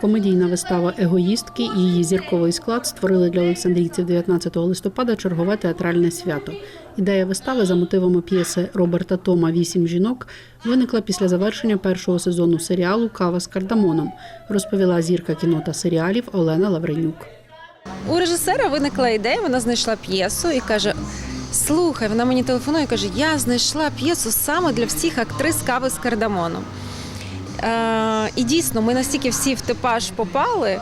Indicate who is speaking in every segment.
Speaker 1: Комедійна вистава Егоїстки і її зірковий склад створили для олександрійців 19 листопада чергове театральне свято. Ідея вистави за мотивами п'єси Роберта Тома Вісім жінок виникла після завершення першого сезону серіалу Кава з кардамоном, розповіла зірка кіно та серіалів Олена Лавренюк.
Speaker 2: У режисера виникла ідея, вона знайшла п'єсу і каже: Слухай, вона мені телефонує і каже: Я знайшла п'єсу саме для всіх актрис кави з кардамоном. Е, і дійсно, ми настільки всі в типаж попали.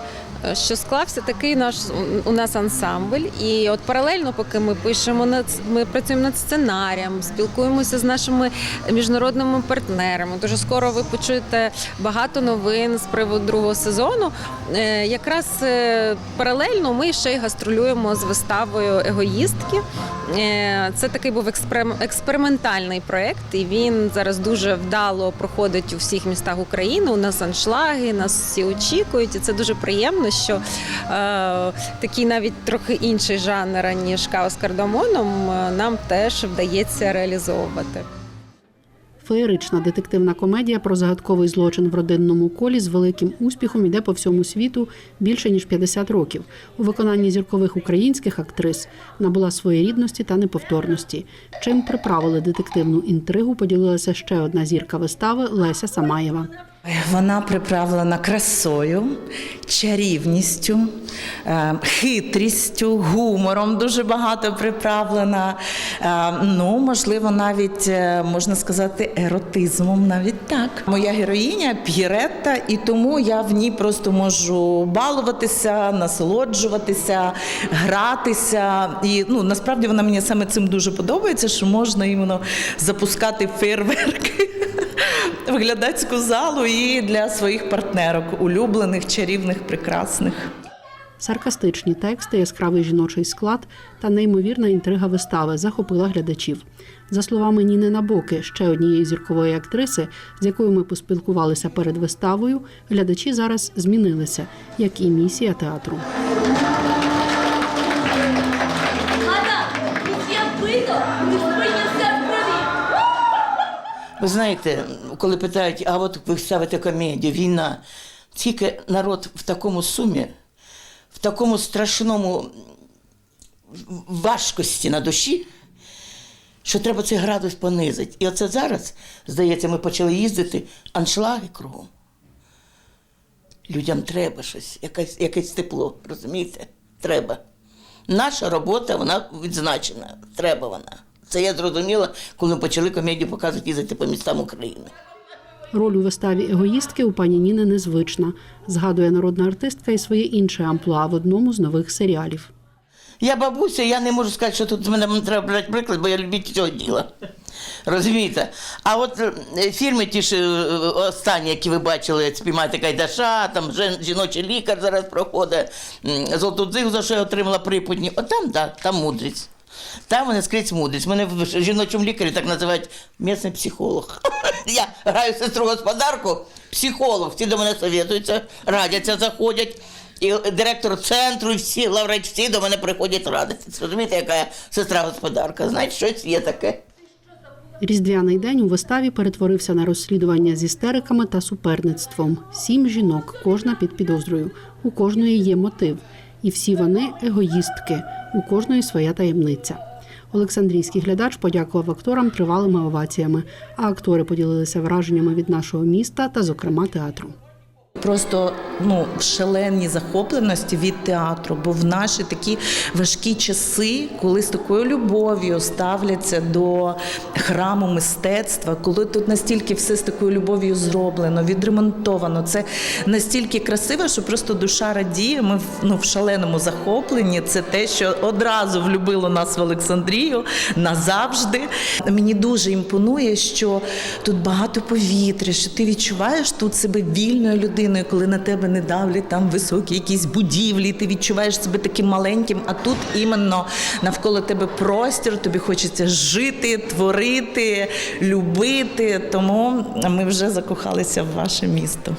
Speaker 2: Що склався такий наш у нас ансамбль, і от паралельно, поки ми пишемо над ми працюємо над сценарієм, спілкуємося з нашими міжнародними партнерами. Дуже скоро ви почуєте багато новин з приводу другого сезону. Е, Якраз е, паралельно ми ще й гастролюємо з виставою егоїстки. Е, Це такий був експерим- експериментальний проєкт, і він зараз дуже вдало проходить у всіх містах України. У нас аншлаги, нас всі очікують, і це дуже приємно, що е, такий навіть трохи інший жанр, ніж кава з кардамоном, е, нам теж вдається реалізовувати.
Speaker 1: Феєрична детективна комедія про загадковий злочин в родинному колі з великим успіхом іде по всьому світу більше ніж 50 років. У виконанні зіркових українських актрис набула своєрідності та неповторності. Чим приправили детективну інтригу, поділилася ще одна зірка вистави Леся Самаєва.
Speaker 3: Вона приправлена красою, чарівністю, е, хитрістю, гумором дуже багато приправлена. Е, Ну, можливо, навіть е, можна сказати, еротизмом, навіть так. Моя героїня П'єретта, і тому я в ній просто можу балуватися, насолоджуватися, гратися. І ну насправді вона мені саме цим дуже подобається, що можна іменно запускати фейерверки в глядацьку залу і для своїх партнерок, улюблених, чарівних, прекрасних.
Speaker 1: Саркастичні тексти, яскравий жіночий склад та неймовірна інтрига вистави захопила глядачів. За словами Ніни Набоки, ще однієї зіркової актриси, з якою ми поспілкувалися перед виставою, глядачі зараз змінилися, як і місія театру.
Speaker 4: Мадам, Ви
Speaker 5: знаєте, коли питають, а от ви ставите комедію, війна, тільки народ в такому сумі, в такому страшному важкості на душі, що треба цей градус понизити. І оце зараз, здається, ми почали їздити, аншлаги кругом. Людям треба щось, якесь, якесь тепло, розумієте? Треба. Наша робота, вона відзначена. Треба вона. Це я зрозуміла, коли почали комедію показувати їздити по містам України.
Speaker 1: Роль у виставі егоїстки у пані Ніни незвична, згадує народна артистка і своє інше амплуа в одному з нових серіалів.
Speaker 5: Я бабуся, я не можу сказати, що тут з мене треба брати приклад, бо я любитель цього діла. Розумієте? А от е, фільми ті ж е, останні, які ви бачили, спіймати Кайдаша, там жіночий лікар зараз проходить, золоту дзигу, за що я отримала припутні. От там, да, там мудрість. Там вони скрізь мудрість. Мене в жіночому лікарі так називають місний психолог. Я граю сестру господарку, психолог. Всі до мене совєтуються, радяться, заходять. І директор центру, і всі лаврець, всі до мене приходять радитися. Розумієте, яка я сестра господарка? Знаєте, щось є таке.
Speaker 1: Різдвяний день у виставі перетворився на розслідування з істериками та суперництвом. Сім жінок, кожна під підозрою. У кожної є мотив. І всі вони егоїстки, у кожної своя таємниця. Олександрійський глядач подякував акторам тривалими оваціями, а актори поділилися враженнями від нашого міста та, зокрема, театру.
Speaker 3: Просто ну в шаленій захопленості від театру, бо в наші такі важкі часи, коли з такою любов'ю ставляться до храму мистецтва, коли тут настільки все з такою любов'ю зроблено, відремонтовано, це настільки красиво, що просто душа радіє. Ми ну, в шаленому захопленні. Це те, що одразу влюбило нас в Олександрію назавжди. Мені дуже імпонує, що тут багато повітря, що ти відчуваєш тут себе вільною людиною, коли на тебе не давлять там високі якісь будівлі, ти відчуваєш себе таким маленьким, а тут іменно навколо тебе простір, тобі хочеться жити, творити, любити. Тому ми вже закохалися в ваше місто.